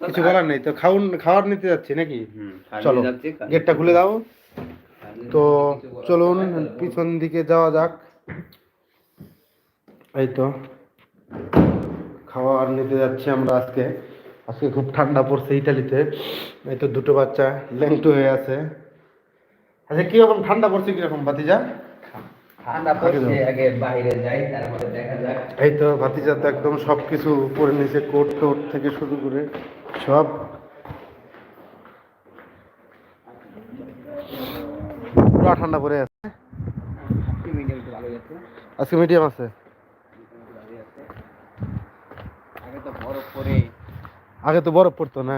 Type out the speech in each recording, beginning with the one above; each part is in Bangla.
কিছু বলার নেই তো খাউন খাওয়ার নিতে যাচ্ছি নাকি? চলো গেটটা খুলে দাও। তো চলুন পিছন দিকে যাওয়া যাক। এই তো খাওয়ার নিতে যাচ্ছি আমরা আজকে। আজকে খুব ঠান্ডা পড়ছে ইটালিতে এই তো দুটো বাচ্চা ল্যাংটু হয়ে আছে। আচ্ছা কীরকম ঠান্ডা পড়ছে কীরকম ভাতিজা? এই তো ভাতিজা তো একদম সব কিছু পরে নিয়েছে কোট টোট থেকে শুরু করে। সব। পুরো ঠান্ডা পড়ে আছে। আজকে মিডিয়াম আছে। আগে তো বরফ পরে পড়তো না।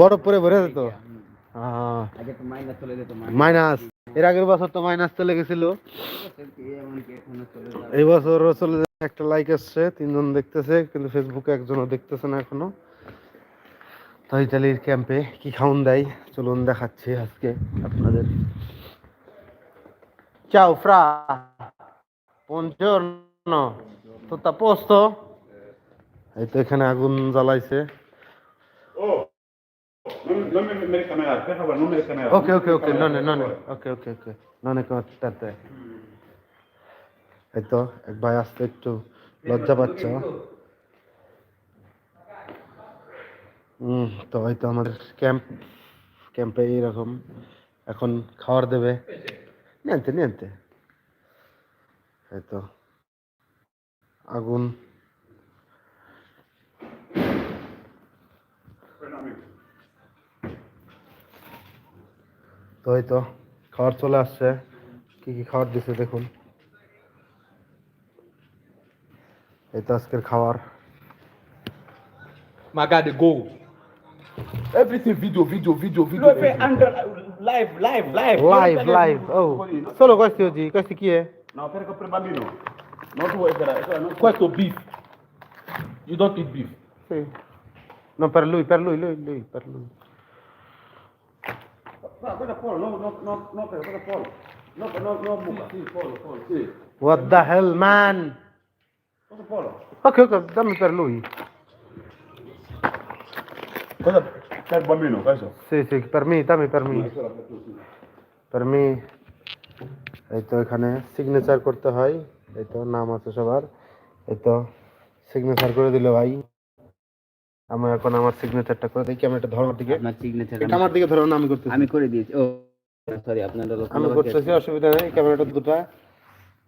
বরফ পরে ভরে পরে যেত। যেত মাইনাস। এর আগের বছর তো মাইনাস চলে গেছিল। এই বছরও চলে একটা লাইক আসছে তিনজন দেখতেছে কিন্তু ফেসবুকে একজনও দেখতেছে না এখনও। তো ইতালির ক্যাম্পে কি খাউন দেয়? চলুন দেখাচ্ছি আজকে আপনাদের। চাও ফ্রা buongiorno! Tutto a posto? এই তো এখানে আগুন জ্বালাইছে. ওকে ওকে ওকে ননে ননে ওকে ওকে ওকে ননে করতে এই তো, এক ভাই আসতে একটু লজ্জা পাচ্ছ হুম তো হয়তো আমাদের ক্যাম্প ক্যাম্পে এইরকম, এখন খাবার দেবে। নিয়েতে নিয়েতে এই তো, আগুন। তো এই তো খাবার চলে আসছে। কি কি খাবার দিছে, দেখুন। এই তো আজকের খাবার Magade, go. Everything video, video, video, video. Lo fai under live, live, live. Live live ও চলো কইছি ওজি কইছি কি No, perché per bambino. Non tu vuoi essere, cioè, non Questo beef. You don't eat beef. No, per lui, per lui, lui, lui, per lui. No, cosa Paolo, no, no, no, no, per cosa Paolo. No, no, no, buca. Sì, Paolo, Paolo, sì. What the hell, man? Ok, ok, dammi per lui. Cosa per bambino, questo? Sì, sì, per me, dammi per me. Questo l'ha fatto, sì. Per me. এই তো এখানে সিগনেচার করতে হয় এই তো নাম আছে সবার এই তো সিগনেচার করে দিল ভাই আমি এখন আমার সিগনেচারটা করে দিই ক্যামেরাটা ধরার দিকে আপনার সিগনেচার এটা আমার দিকে ধরো না আমি করতেছি আমি করে দিয়েছি ও সরি আপনার আমি করতেছি অসুবিধা নেই ক্যামেরাটা দুটা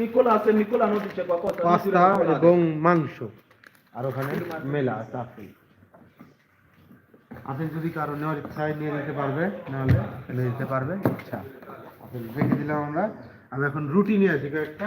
Nicola, Nicola পাস্তা এবং মাংস আর ওখানে মেলা আপনি যদি কারও নেওয়ার ইচ্ছায় নিয়ে নিতে পারবে নাহলে নিয়ে নিতে পারবে ইচ্ছা। রেখে দিলাম আমরা। আমি এখন রুটি নিয়ে আসি কয়েকটা।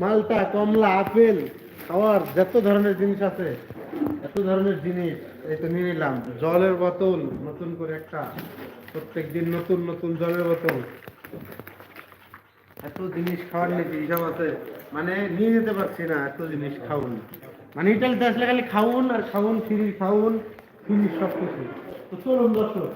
মালটা, কমলা, আপেল, খাওয়ার যত ধরনের জিনিস আছে, এত ধরনের জিনিস এই তো নিয়ে নিলাম। জলের বোতল, নতুন করে একটা প্রত্যেক দিন নতুন নতুন জলের বোতল। এত জিনিস খাওয়ার নাকি হিসাব আছে? মানে নিয়ে যেতে পারছি না, এত জিনিস খাউন। মানে ইটালিতে আসলে খালি খাউন আর খাউন ফিরির খাউন ফিরির সব কিছু তো চলুন দর্শক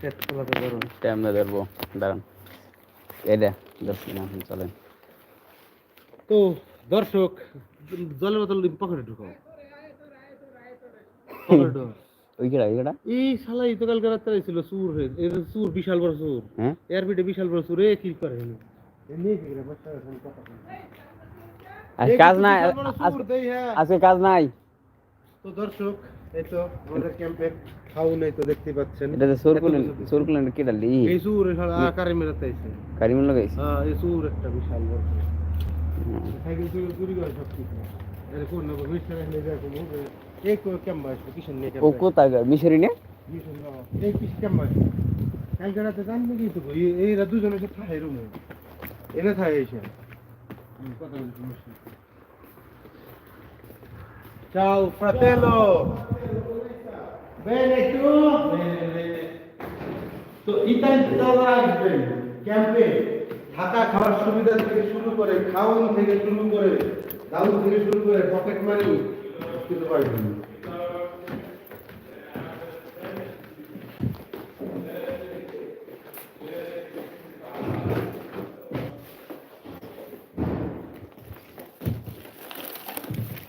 আমাদের কেমনে ধরবো। দাঁড়ান। এটা ধরছি না চলেন। তো দর্শক জলের বোতল পকেটে ঢুকাও। এই কালকে রাত্রে ছিল সুর হয়ে সুর বিশাল বড় সুর হ্যাঁ? এর পিঠে বিশাল বড় সুর এ কি করে কাজ নাই হ্যাঁ। আজকে কাজ নাই। তো দর্শক এই তো আমাদের ক্যাম্পের খাওন এই তো দেখতে পাচ্ছেন। এটা তো সুর কুলেন এত কিছু। সুর কুলেন কেডা লি এই সুর আকারে মেরাতে আইছে। কারিমুল লাগাইছে? হ্যাঁ এই সুর একটা বিশাল বড় সাইকেল চুরি চুরি করে সব কিছু। এর কোন না মিস্টার এনে যায় কোন এই কো ক্যাম্প আসছে কিসের নিয়ে ও ক্যাম্প কোথায় গেল? মিশরি নে এই ক্যাম্প কালকে রাতে জান নাকি তো এই এইরা দুজনে থাকে রুমে। এনে থাকে এসে। কথা বলি Ciao fratello! Bene tu? Bene, bene. তো ইতালি দাদা আসবেন ক্যাম্পে থাকা খাওয়ার সুবিধা থেকে শুরু করে খাওয়ান থেকে শুরু করে দাউদ থেকে শুরু করে পকেট মানি কিছু পাইবেন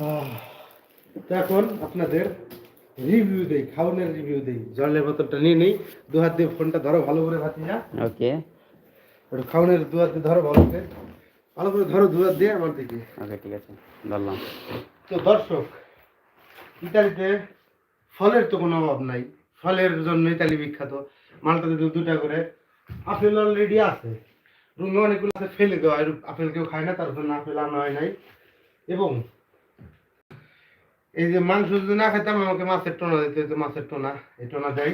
আহ, তো এখন আপনাদের রিভিউ দেই খাওয়ানোর রিভিউ দেই। জলের বোতলটা নিয়ে নেই দু হাত দিয়ে ফোনটা ধরো ভালো করে ভাতিজা ওকে। একটু খাওয়ানোর দু হাত দিয়ে ধরো ভালো করে। ভালো করে ধরো দু হাত দিয়ে আমার দিকে। ওকে ঠিক আছে ধরলাম। তো দর্শক ইতালিতে ফলের তো কোনো অভাব নাই। ফলের জন্য ইতালি বিখ্যাত। মালটাতে দু দুটা করে আপেল অলরেডি আছে। রুমে অনেকগুলো আছে ফেলে দেওয়া হয়। আপেল কেউ খায় না তার জন্য আপেল আনা হয় নাই। এবং এই যে মাংস যদি না খেতাম আমাকে মাছের টোনা দিতে হতো মাছের টোনা। এই টোনা দেয়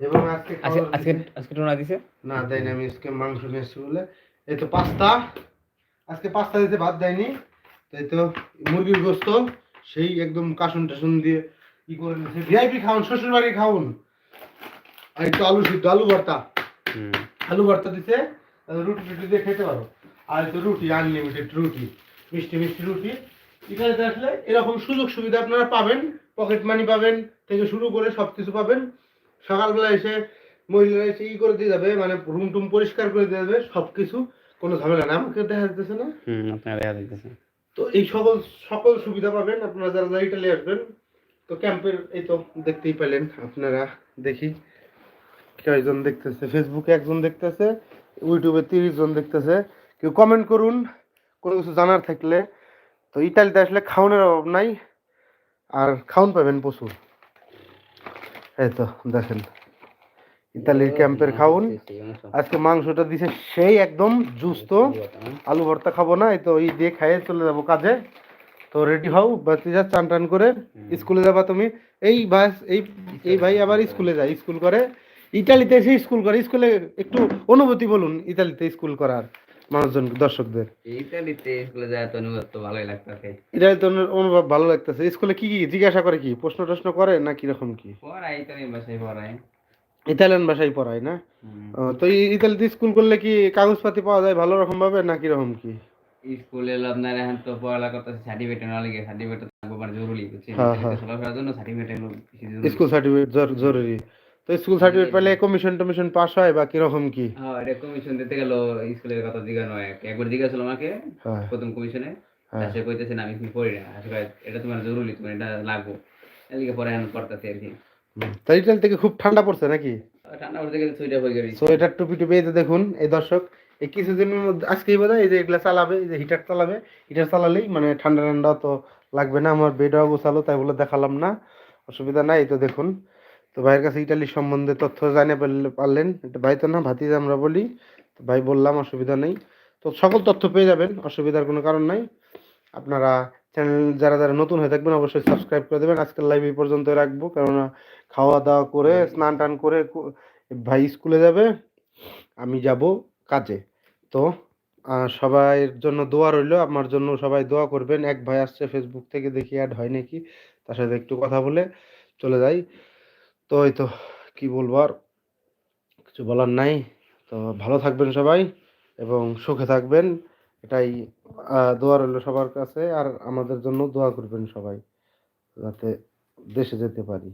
এবং আজকে আজকে খাবার আজকে টোনা দিছে? না দেয়নি আমি আজকে মাংস নিয়ে বলে। এই তো পাস্তা। আজকে পাস্তা দিতে ভাত দেয়নি তো এই তো মুরগির গোস্ত সেই একদম কাসুন টাসুন দিয়ে কি করে নিয়েছে। ভিআইপি খাওন শ্বশুর বাড়ি খাওন। আর একটু আলু সিদ্ধ আলু ভর্তা। আলু ভর্তা দিতে রুটি টুটি দিয়ে খেতে পারো। আর তো রুটি আনলিমিটেড রুটি। মিষ্টি মিষ্টি রুটি। ইটালিতে আসলে এরকম সুযোগ সুবিধা আপনারা পাবেন পকেট মানি পাবেন থেকে শুরু করে সব কিছু পাবেন। সকালবেলা এসে মহিলারা এসে ই করে দিয়ে যাবে মানে রুম টুম পরিষ্কার করে দিয়ে যাবে সব কিছু কোনো ঝামেলা না আমাকে দেখা যাচ্ছে না। আপনারা দেখা যাইতেছে। তো এই সকল সকল সুবিধা পাবেন আপনারা যারা যারা ইটালি আসবেন। তো ক্যাম্পের এই তো দেখতেই পেলেন আপনারা দেখি। কয়জন দেখতেছে? ফেসবুকে একজন দেখতেছে ইউটিউবে তিরিশ জন দেখতেছে। কেউ কমেন্ট করুন কোনো কিছু জানার থাকলে তো ইটালিতে আসলে খাওয়ানোর অভাব নাই আর খাওন পাবেন প্রচুর। এই তো দেখেন ইতালির ক্যাম্পের খাউন আজকে মাংসটা দিছে সেই একদম জুস্ত আলু ভর্তা খাব না এই তো এই দিয়ে খাইয়ে চলে যাব কাজে। তো রেডি হও বাচ্চা চান টান করে স্কুলে যাবা তুমি। এই বাস এই এই ভাই আবার স্কুলে যায় স্কুল করে। ইতালিতে এসে স্কুল করে স্কুলে একটু অনুভূতি বলুন ইতালিতে স্কুল করার। মানুষজন দর্শকদের। স্কুলে তো অনুভব ভালো লাগতেছে। স্কুলে কি কি জিজ্ঞাসা করে কি? প্রশ্ন টশ্ন করে না কীরকম কি? ইতালিয়ান ভাষায় পড়ায়। না? তো ইতালিতে স্কুল করলে কি কাগজপাতি পাওয়া যায় ভালো রকম ভাবে না কীরকম কি? স্কুলে আপনার এখন তো পড়ালেখা করতেছে সার্টিফিকেট না লাগে সার্টিফিকেট থাকব মানে জরুরি হ্যাঁ, হ্যাঁ। জন্য সার্টিফিকেট স্কুল সার্টিফিকেট জরুরি। তো স্কুল সার্টিফিকেট পেলে কমিশন টমিশন পাস হয় বা কীরকম কি? হ্যাঁ এটা কমিশন দিতে গেল স্কুলের কথা জিজ্ঞানো একবার জিজ্ঞাসা আমাকে হ্যাঁ। প্রথম কমিশনে হ্যাঁ। সে কইতেছে না আমি কি পড়ি না। এটা তোমার জরুরি তোমার এটা লাগবো। এদিকে পরে করতেছে আর কি। হুম। তো থেকে খুব ঠান্ডা পড়ছে নাকি? ঠান্ডা পড়তে গেলে সুইটা হয়ে গেছে সো এটা টুপি টুপি এই যে দেখুন এই দর্শক এই কিছুদিনের মধ্যে আজকেই বোধ এই যে এগুলা চালাবে এই যে হিটার চালাবে হিটার চালালেই মানে ঠান্ডা ঠান্ডা তো লাগবে না আমার বেডও গোছালো তাই বলে দেখালাম না। অসুবিধা নাই এই তো দেখুন। তো ভাইয়ের কাছে ইটালির সম্বন্ধে তথ্য পারলে- পারলেন। এটা ভাই তো না ভাতিজা আমরা বলি। তো ভাই বললাম অসুবিধা নেই। তো সকল তথ্য পেয়ে যাবেন অসুবিধার কোনো কারণ নাই। আপনারা চ্যানেল যারা যারা নতুন হয়ে থাকবেন অবশ্যই সাবস্ক্রাইব করে দেবেন। আজকের লাইভ এই পর্যন্ত রাখব কেননা খাওয়া দাওয়া করে স্নান টান করে ভাই স্কুলে যাবে আমি যাব কাজে। তো সবাইয়ের জন্য দোয়া রইল। আমার জন্য সবাই দোয়া করবেন। এক ভাই আসছে ফেসবুক থেকে দেখি অ্যাড হয় নাকি তার সাথে একটু কথা বলে চলে যাই। তো এই তো কি বলব আর? কিছু বলার নাই। তো ভালো থাকবেন সবাই এবং সুখে থাকবেন। এটাই দোয়া রইল সবার কাছে আর আমাদের জন্য দোয়া করবেন সবাই যাতে দেশে যেতে পারি।